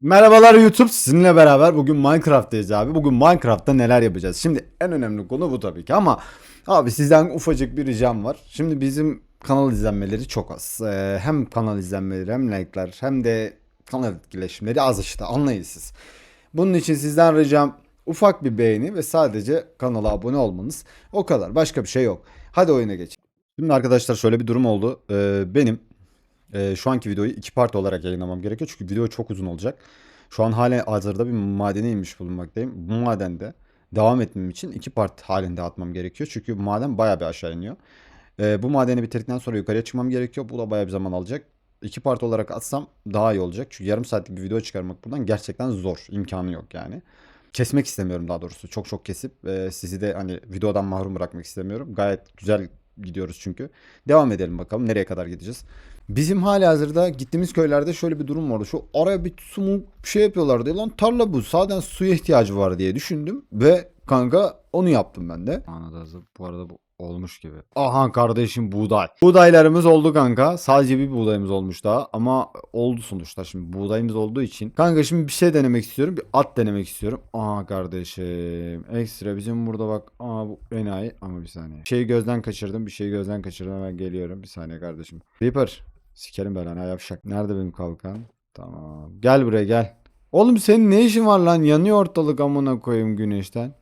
Merhabalar YouTube sizinle beraber bugün Minecraft'tayız abi. Bugün Minecraft'ta neler yapacağız? Şimdi en önemli konu bu tabii ki ama abi sizden ufacık bir ricam var. Şimdi bizim kanal izlenmeleri çok az. Ee, hem kanal izlenmeleri hem like'lar hem de kanal etkileşimleri az işte anlayın siz. Bunun için sizden ricam ufak bir beğeni ve sadece kanala abone olmanız. O kadar başka bir şey yok. Hadi oyuna geçelim. Şimdi arkadaşlar şöyle bir durum oldu. Ee, benim ee, şu anki videoyu iki part olarak yayınlamam gerekiyor. Çünkü video çok uzun olacak. Şu an hala hazırda bir madene inmiş bulunmaktayım. Bu madende devam etmem için iki part halinde atmam gerekiyor. Çünkü maden baya bir aşağı iniyor. Ee, bu madeni bitirdikten sonra yukarıya çıkmam gerekiyor. Bu da baya bir zaman alacak. İki part olarak atsam daha iyi olacak. Çünkü yarım saatlik bir video çıkarmak buradan gerçekten zor. İmkanı yok yani. Kesmek istemiyorum daha doğrusu. Çok çok kesip e, sizi de hani videodan mahrum bırakmak istemiyorum. Gayet güzel gidiyoruz çünkü. Devam edelim bakalım nereye kadar gideceğiz. Bizim hali hazırda gittiğimiz köylerde şöyle bir durum vardı. Şu araya bir su şey yapıyorlardı. Lan tarla bu. Zaten suya ihtiyacı var diye düşündüm. Ve kanka onu yaptım ben de. Anadolu bu arada bu olmuş gibi. Aha kardeşim buğday. Buğdaylarımız oldu kanka. Sadece bir buğdayımız olmuş daha. Ama oldu sonuçta. Şimdi buğdayımız olduğu için. Kanka şimdi bir şey denemek istiyorum. Bir at denemek istiyorum. Aha kardeşim. Ekstra bizim burada bak. Aa bu enayi. Ama bir saniye. Bir şeyi gözden kaçırdım. Bir şeyi gözden kaçırdım. Hemen geliyorum. Bir saniye kardeşim. Reaper. Sikerim belanı yavşak. Nerede benim kalkan? Tamam. Gel buraya gel. Oğlum senin ne işin var lan? Yanıyor ortalık amına koyayım güneşten.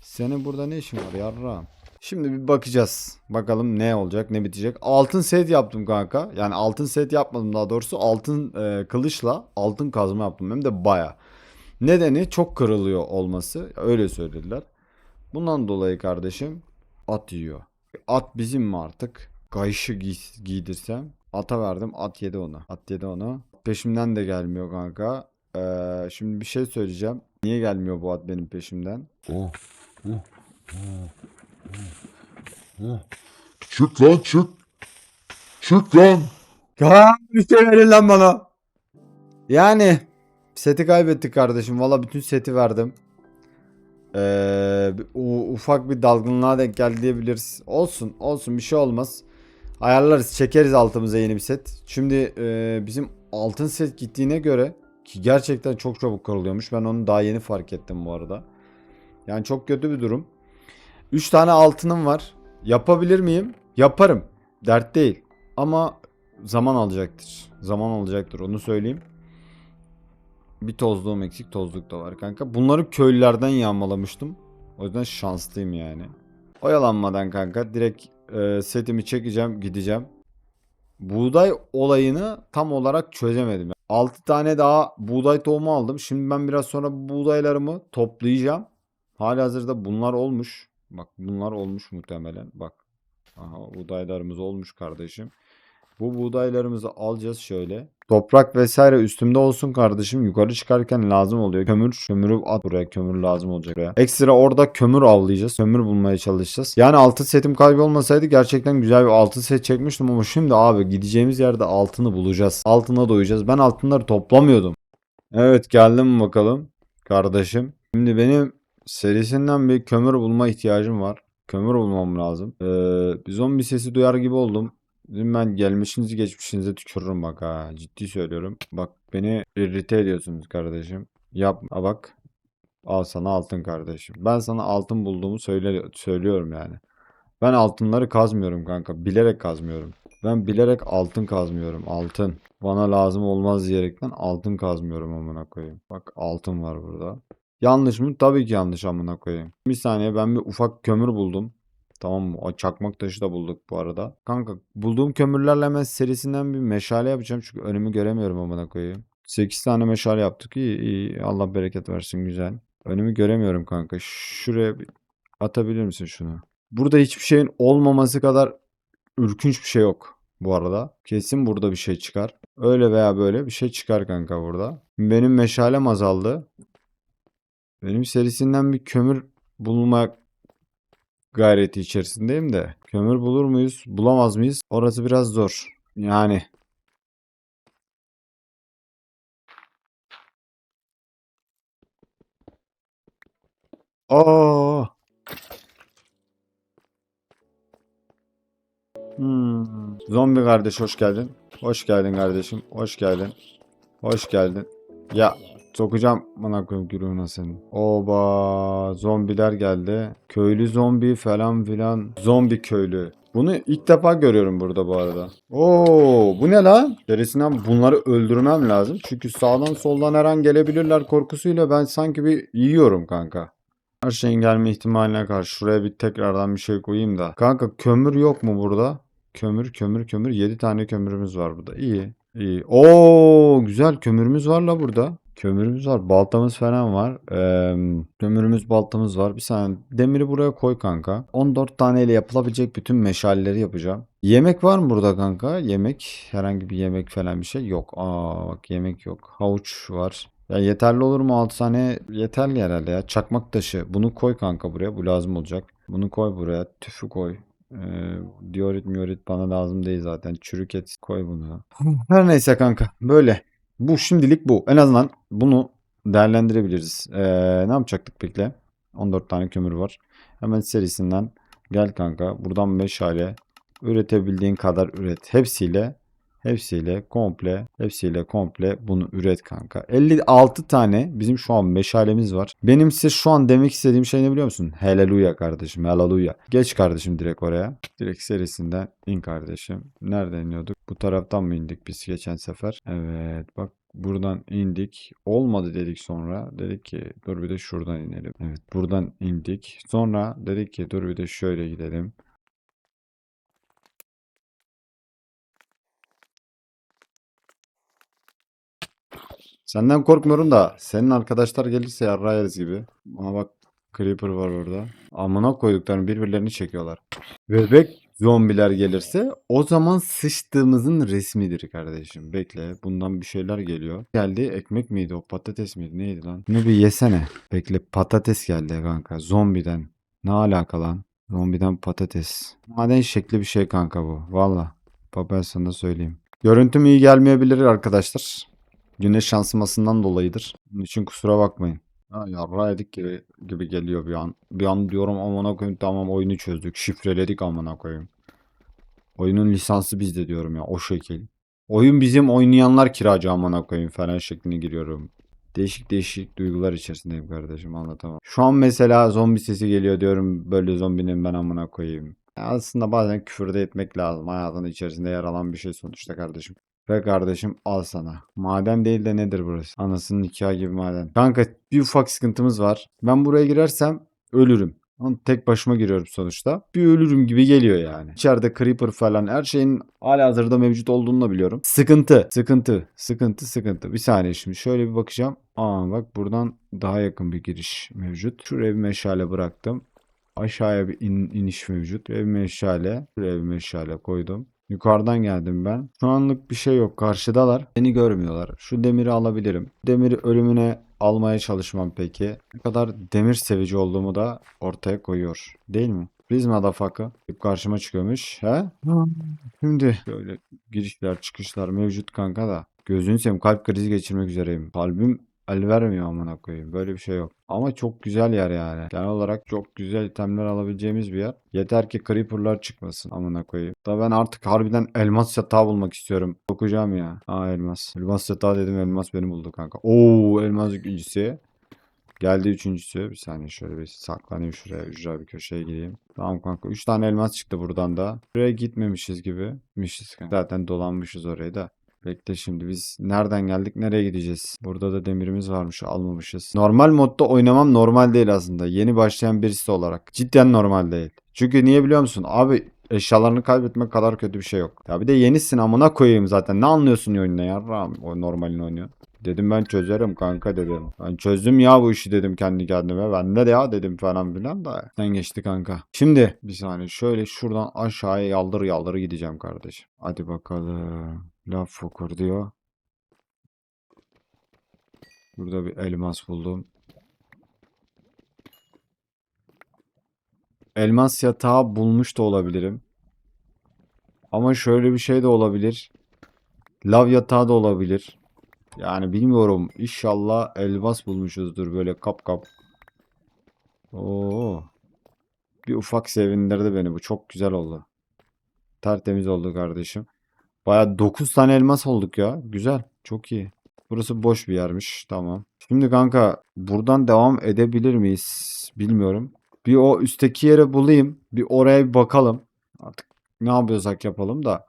Senin burada ne işin var yarrağım? Şimdi bir bakacağız. Bakalım ne olacak ne bitecek. Altın set yaptım kanka. Yani altın set yapmadım daha doğrusu. Altın e, kılıçla altın kazma yaptım. Hem de baya. Nedeni çok kırılıyor olması. Öyle söylediler. Bundan dolayı kardeşim at yiyor. At bizim mi artık? Kayışı giy- giydirsem. Ata verdim. At yedi onu. At yedi onu. Peşimden de gelmiyor kanka. Ee, şimdi bir şey söyleyeceğim. Niye gelmiyor bu at benim peşimden? Çık lan çık. Çık lan. Ya bir şey verin lan bana. Yani seti kaybettik kardeşim. Valla bütün seti verdim. Ee, ufak bir dalgınlığa denk geldi diyebiliriz. Olsun olsun bir şey olmaz. Ayarlarız çekeriz altımıza yeni bir set. Şimdi e, bizim altın set gittiğine göre ki gerçekten çok çabuk kırılıyormuş. Ben onu daha yeni fark ettim bu arada. Yani çok kötü bir durum. 3 tane altınım var. Yapabilir miyim? Yaparım. Dert değil. Ama zaman alacaktır. Zaman alacaktır onu söyleyeyim. Bir tozluğum eksik tozluk da var kanka. Bunları köylülerden yağmalamıştım. O yüzden şanslıyım yani. Oyalanmadan kanka direkt e, setimi çekeceğim gideceğim. Buğday olayını tam olarak çözemedim. 6 tane daha buğday tohumu aldım. Şimdi ben biraz sonra bu buğdaylarımı toplayacağım. Halihazırda bunlar olmuş. Bak bunlar olmuş muhtemelen. Bak. Aha buğdaylarımız olmuş kardeşim. Bu buğdaylarımızı alacağız şöyle. Toprak vesaire üstümde olsun kardeşim. Yukarı çıkarken lazım oluyor. Kömür, kömürü at buraya. Kömür lazım olacak buraya. Ekstra orada kömür avlayacağız. Kömür bulmaya çalışacağız. Yani altın setim kaybolmasaydı gerçekten güzel bir altın set çekmiştim ama şimdi abi gideceğimiz yerde altını bulacağız. Altına doyacağız. Ben altınları toplamıyordum. Evet geldim bakalım kardeşim. Şimdi benim serisinden bir kömür bulma ihtiyacım var. Kömür bulmam lazım. Ee, bir zombi sesi duyar gibi oldum. Dedim ben gelmişinizi geçmişinize tükürürüm bak ha. Ciddi söylüyorum. Bak beni irrite ediyorsunuz kardeşim. Yapma bak. Al sana altın kardeşim. Ben sana altın bulduğumu söyle söylüyorum yani. Ben altınları kazmıyorum kanka. Bilerek kazmıyorum. Ben bilerek altın kazmıyorum. Altın. Bana lazım olmaz diyerekten altın kazmıyorum amına koyayım. Bak altın var burada. Yanlış mı? Tabii ki yanlış amına koyayım. Bir saniye ben bir ufak kömür buldum. Tamam mı? Çakmak taşı da bulduk bu arada. Kanka bulduğum kömürlerle hemen serisinden bir meşale yapacağım. Çünkü önümü göremiyorum amına koyayım. 8 tane meşale yaptık. İyi iyi. Allah bereket versin güzel. Önümü göremiyorum kanka. Şuraya atabilir misin şunu? Burada hiçbir şeyin olmaması kadar ürkünç bir şey yok bu arada. Kesin burada bir şey çıkar. Öyle veya böyle bir şey çıkar kanka burada. Benim meşalem azaldı. Benim serisinden bir kömür bulma gayreti içerisindeyim de. Kömür bulur muyuz? Bulamaz mıyız? Orası biraz zor. Yani. Aa. Hmm. Zombi kardeş hoş geldin. Hoş geldin kardeşim. Hoş geldin. Hoş geldin. Ya sokacağım bana güruğuna senin. Oba zombiler geldi. Köylü zombi falan filan. Zombi köylü. Bunu ilk defa görüyorum burada bu arada. Oo, bu ne lan? Derisinden bunları öldürmem lazım. Çünkü sağdan soldan her an gelebilirler korkusuyla ben sanki bir yiyorum kanka. Her şeyin gelme ihtimaline karşı şuraya bir tekrardan bir şey koyayım da. Kanka kömür yok mu burada? Kömür, kömür, kömür. 7 tane kömürümüz var burada. İyi, iyi. Oo, güzel kömürümüz var la burada. Kömürümüz var, baltamız falan var. Eee, kömürümüz, baltamız var. Bir saniye demiri buraya koy kanka. 14 taneyle yapılabilecek bütün meşaleleri yapacağım. Yemek var mı burada kanka? Yemek, herhangi bir yemek falan bir şey yok. Aa bak yemek yok. Havuç var. Ya yeterli olur mu 6 tane? Yeterli herhalde ya. Çakmak taşı. Bunu koy kanka buraya. Bu lazım olacak. Bunu koy buraya. Tüfü koy. Ee, diorit miorit bana lazım değil zaten. Çürük et koy bunu. Her neyse kanka. Böyle. Bu şimdilik bu. En azından bunu değerlendirebiliriz. Ee, ne yapacaktık bekle. 14 tane kömür var. Hemen serisinden gel kanka. Buradan meşale. Üretebildiğin kadar üret. Hepsiyle Hepsiyle komple, hepsiyle komple bunu üret kanka. 56 tane bizim şu an meşalemiz var. Benim size şu an demek istediğim şey ne biliyor musun? Haleluya kardeşim, haleluya. Geç kardeşim direkt oraya. Direkt serisinden in kardeşim. Nereden iniyorduk? Bu taraftan mı indik biz geçen sefer? Evet bak buradan indik. Olmadı dedik sonra. Dedik ki dur bir de şuradan inelim. Evet buradan indik. Sonra dedik ki dur bir de şöyle gidelim. Senden korkmuyorum da senin arkadaşlar gelirse yeriz gibi. Ama bak Creeper var orada. Amına koyduklarını birbirlerini çekiyorlar. Bebek zombiler gelirse o zaman sıçtığımızın resmidir kardeşim. Bekle bundan bir şeyler geliyor. Geldi ekmek miydi o patates miydi neydi lan? Bunu bir yesene. Bekle patates geldi kanka zombiden. Ne alaka lan? Zombiden patates. Maden şekli bir şey kanka bu. Valla. Bak ben sana söyleyeyim. Görüntüm iyi gelmeyebilir arkadaşlar. Güneş yansımasından dolayıdır. Bunun için kusura bakmayın. Ha, yarra yedik gibi, gibi geliyor bir an. Bir an diyorum amına koyayım tamam oyunu çözdük. Şifreledik amına koyayım. Oyunun lisansı bizde diyorum ya o şekil. Oyun bizim oynayanlar kiracı amına koyayım falan şekline giriyorum. Değişik değişik duygular içerisindeyim kardeşim anlatamam. Şu an mesela zombi sesi geliyor diyorum böyle zombinin ben amına koyayım. Ya Aslında bazen küfür de etmek lazım. Hayatın içerisinde yer alan bir şey sonuçta kardeşim. Ve kardeşim al sana. Maden değil de nedir burası? Anasının nikahı gibi maden. Kanka bir ufak sıkıntımız var. Ben buraya girersem ölürüm. Ama tek başıma giriyorum sonuçta. Bir ölürüm gibi geliyor yani. İçeride creeper falan her şeyin hala hazırda mevcut olduğunu da biliyorum. Sıkıntı, sıkıntı, sıkıntı, sıkıntı. Bir saniye şimdi şöyle bir bakacağım. Aa bak buradan daha yakın bir giriş mevcut. Şuraya bir meşale bıraktım. Aşağıya bir in- iniş mevcut. Ve bir meşale. Şuraya bir meşale koydum. Yukarıdan geldim ben. Şu anlık bir şey yok. Karşıdalar. Beni görmüyorlar. Şu demiri alabilirim. Demiri ölümüne almaya çalışmam peki. Ne kadar demir sevici olduğumu da ortaya koyuyor. Değil mi? Biz motherfucker. Karşıma çıkıyormuş. He? Şimdi böyle girişler çıkışlar mevcut kanka da. Gözünü seveyim kalp krizi geçirmek üzereyim. Kalbim el vermiyor amına koyayım. Böyle bir şey yok. Ama çok güzel yer yani. Genel olarak çok güzel itemler alabileceğimiz bir yer. Yeter ki creeper'lar çıkmasın amına koyayım. Da ben artık harbiden elmas yatağı bulmak istiyorum. Okuyacağım ya. Aa elmas. Elmas yatağı dedim elmas beni buldu kanka. Oo elmas ikincisi. Geldi üçüncüsü. Bir saniye şöyle bir saklanayım şuraya. Ücra bir köşeye gireyim. Tamam kanka. Üç tane elmas çıktı buradan da. Buraya gitmemişiz gibi. Mişiz kanka. Zaten dolanmışız orayı da. Bekle şimdi biz nereden geldik nereye gideceğiz? Burada da demirimiz varmış almamışız. Normal modda oynamam normal değil aslında. Yeni başlayan birisi olarak. Cidden normal değil. Çünkü niye biliyor musun? Abi eşyalarını kaybetmek kadar kötü bir şey yok. Ya bir de yenisin amına koyayım zaten. Ne anlıyorsun oyununa ya? Ram, o normalini oynuyor. Dedim ben çözerim kanka dedim. Ben çözdüm ya bu işi dedim kendi kendime. Ben de ya dedim falan filan da. Sen geçti kanka. Şimdi bir saniye şöyle şuradan aşağıya yaldır yaldır gideceğim kardeşim. Hadi bakalım. Laf fokur diyor. Burada bir elmas buldum. Elmas yatağı bulmuş da olabilirim. Ama şöyle bir şey de olabilir. Lav yatağı da olabilir. Yani bilmiyorum. İnşallah elmas bulmuşuzdur böyle kap kap. Oo. Bir ufak sevindirdi beni bu. Çok güzel oldu. Tertemiz oldu kardeşim. Baya 9 tane elmas olduk ya. Güzel. Çok iyi. Burası boş bir yermiş. Tamam. Şimdi kanka buradan devam edebilir miyiz? Bilmiyorum. Bir o üstteki yere bulayım. Bir oraya bir bakalım. Artık ne yapıyorsak yapalım da.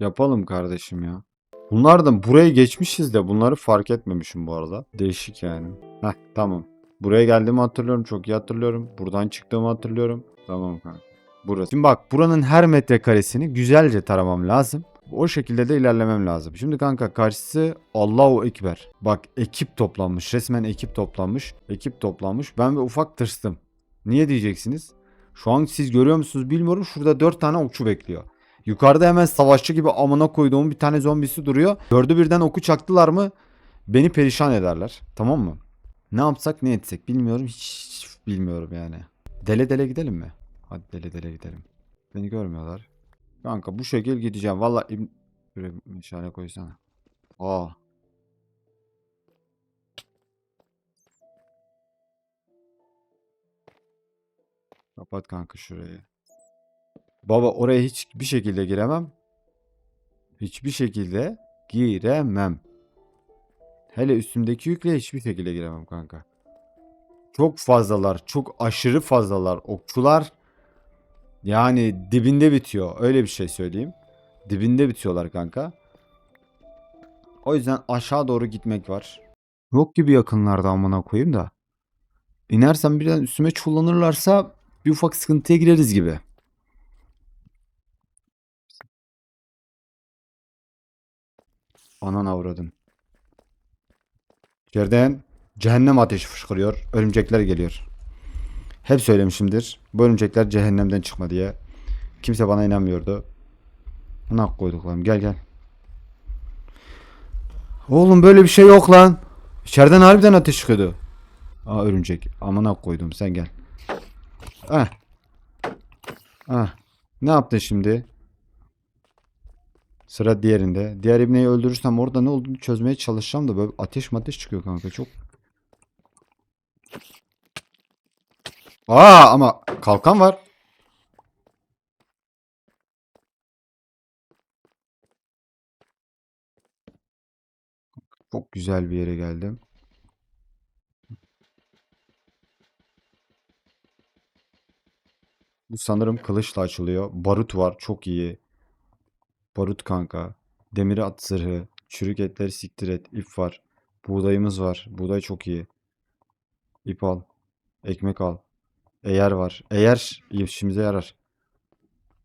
Yapalım kardeşim ya. Bunlardan buraya geçmişiz de bunları fark etmemişim bu arada. Değişik yani. Heh tamam. Buraya geldiğimi hatırlıyorum. Çok iyi hatırlıyorum. Buradan çıktığımı hatırlıyorum. Tamam kanka. Burası. Şimdi bak buranın her metrekaresini güzelce taramam lazım. O şekilde de ilerlemem lazım. Şimdi kanka karşısı Allahu Ekber. Bak ekip toplanmış. Resmen ekip toplanmış. Ekip toplanmış. Ben bir ufak tırstım. Niye diyeceksiniz? Şu an siz görüyor musunuz bilmiyorum. Şurada 4 tane okçu bekliyor. Yukarıda hemen savaşçı gibi amına koyduğum bir tane zombisi duruyor. Dördü birden oku çaktılar mı beni perişan ederler. Tamam mı? Ne yapsak ne etsek bilmiyorum. Hiç bilmiyorum yani. Dele dele gidelim mi? Hadi dele dele gidelim. Beni görmüyorlar. Kanka bu şekil gideceğim. Valla bir meşale koysana. Aa. Kapat kanka şurayı. Baba oraya hiçbir şekilde giremem. Hiçbir şekilde giremem. Hele üstümdeki yükle hiçbir şekilde giremem kanka. Çok fazlalar. Çok aşırı fazlalar. Okçular yani dibinde bitiyor. Öyle bir şey söyleyeyim. Dibinde bitiyorlar kanka. O yüzden aşağı doğru gitmek var. Yok gibi yakınlarda amına koyayım da. İnersem birden üstüme çullanırlarsa bir ufak sıkıntıya gireriz gibi. Anan avradın. İçeriden cehennem ateşi fışkırıyor. Örümcekler geliyor. Hep söylemişimdir. Bu örümcekler cehennemden çıkma diye. Kimse bana inanmıyordu. Buna koyduklarım. Gel gel. Oğlum böyle bir şey yok lan. İçeriden harbiden ateş çıkıyordu. Aa örümcek. Amına koydum sen gel. Ah. Ah. Ne yaptın şimdi? Sıra diğerinde. Diğer ibneyi öldürürsem orada ne olduğunu çözmeye çalışacağım da böyle ateş mateş çıkıyor kanka çok. Aa ama kalkan var. Çok güzel bir yere geldim. Bu sanırım kılıçla açılıyor. Barut var. Çok iyi. Barut kanka. Demir at zırhı. Çürük etleri siktir et. İp var. Buğdayımız var. Buğday çok iyi. İp al. Ekmek al. Eğer var. Eğer işimize yarar.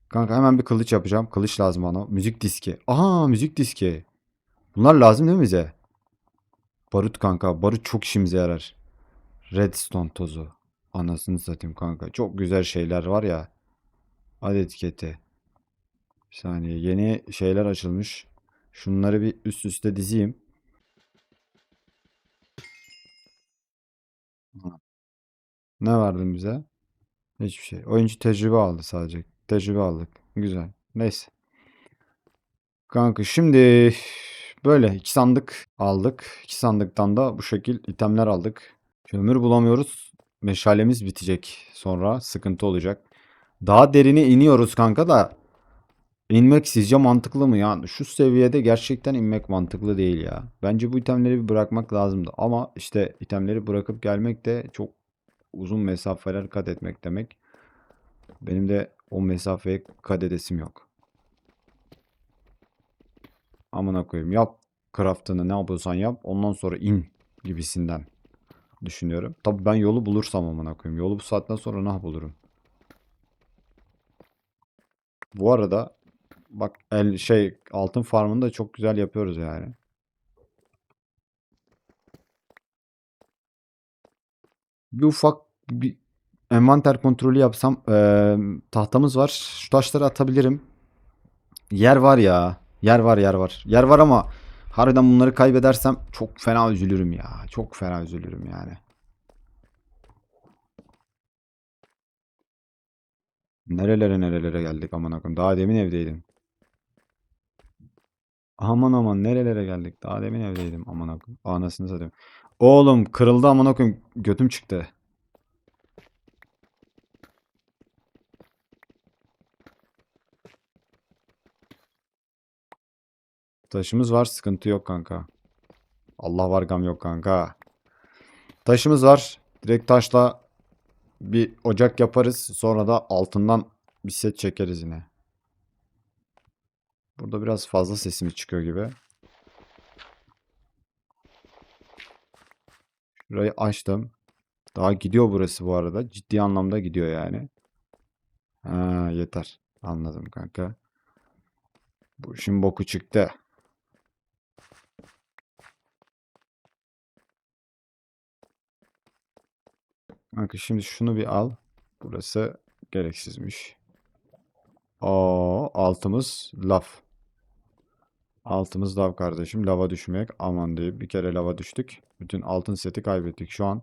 Kanka hemen bir kılıç yapacağım. Kılıç lazım bana. Müzik diski. Aha müzik diski. Bunlar lazım değil mi bize? Barut kanka. Barut çok işimize yarar. Redstone tozu. Anasını satayım kanka. Çok güzel şeyler var ya. Hadi etiketi. Bir saniye. Yeni şeyler açılmış. Şunları bir üst üste dizeyim. Ne verdin bize? Hiçbir şey. Oyuncu tecrübe aldı sadece. Tecrübe aldık. Güzel. Neyse. Kanka şimdi böyle iki sandık aldık. İki sandıktan da bu şekil itemler aldık. Kömür bulamıyoruz. Meşalemiz bitecek. Sonra sıkıntı olacak. Daha derine iniyoruz kanka da. İnmek sizce mantıklı mı ya? Şu seviyede gerçekten inmek mantıklı değil ya. Bence bu itemleri bir bırakmak lazımdı. Ama işte itemleri bırakıp gelmek de çok uzun mesafeler kat etmek demek. Benim de o mesafeye kat edesim yok. Amına koyayım. Yap craftını ne yapıyorsan yap. Ondan sonra in gibisinden düşünüyorum. Tabii ben yolu bulursam amına koyayım. Yolu bu saatten sonra ne bulurum? Bu arada bak el şey altın farmını da çok güzel yapıyoruz yani. Bir ufak bir envanter kontrolü yapsam eee, tahtamız var. Şu taşları atabilirim. Yer var ya. Yer var yer var. Yer var ama harbiden bunları kaybedersem çok fena üzülürüm ya. Çok fena üzülürüm yani. Nerelere nerelere geldik aman akım. Daha demin evdeydim. Aman aman nerelere geldik. Daha demin evdeydim aman akım. Anasını satayım. Oğlum kırıldı aman akım. Götüm çıktı. Taşımız var sıkıntı yok kanka. Allah var gam yok kanka. Taşımız var. Direkt taşla bir ocak yaparız. Sonra da altından bir set çekeriz yine. Burada biraz fazla sesimiz çıkıyor gibi. Şurayı açtım. Daha gidiyor burası bu arada. Ciddi anlamda gidiyor yani. Ha, yeter. Anladım kanka. Bu işin boku çıktı. Kanka şimdi şunu bir al. Burası gereksizmiş. Oo, altımız laf. Altımız lav kardeşim. Lava düşmek aman diyeyim. Bir kere lava düştük. Bütün altın seti kaybettik. Şu an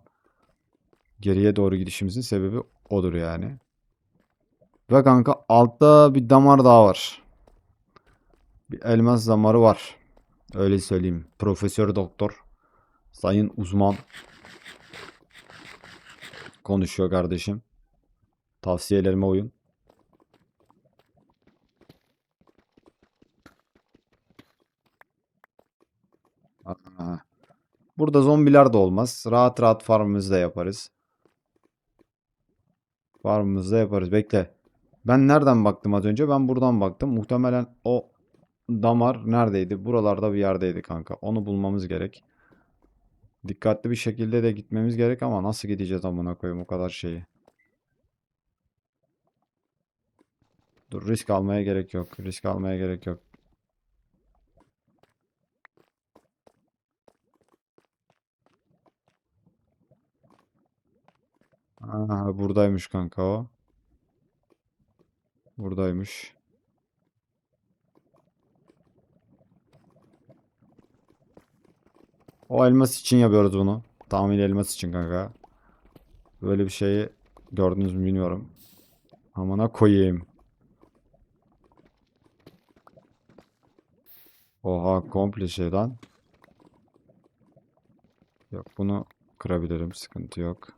geriye doğru gidişimizin sebebi odur yani. Ve kanka altta bir damar daha var. Bir elmas damarı var. Öyle söyleyeyim. Profesör doktor. Sayın uzman. Konuşuyor kardeşim. Tavsiyelerime uyun. Aa, Burada zombiler de olmaz. Rahat rahat farmımızı da yaparız. Farmımızı da yaparız. Bekle. Ben nereden baktım az önce? Ben buradan baktım. Muhtemelen o damar neredeydi? Buralarda bir yerdeydi kanka. Onu bulmamız gerek. Dikkatli bir şekilde de gitmemiz gerek ama nasıl gideceğiz amına koyayım o kadar şeyi. Dur risk almaya gerek yok. Risk almaya gerek yok. Aa, buradaymış kanka o. Buradaymış. O elmas için yapıyoruz bunu. Tamamıyla elmas için kanka. Böyle bir şeyi gördünüz mü bilmiyorum. Amına koyayım. Oha komple şey lan. Yok bunu kırabilirim sıkıntı yok.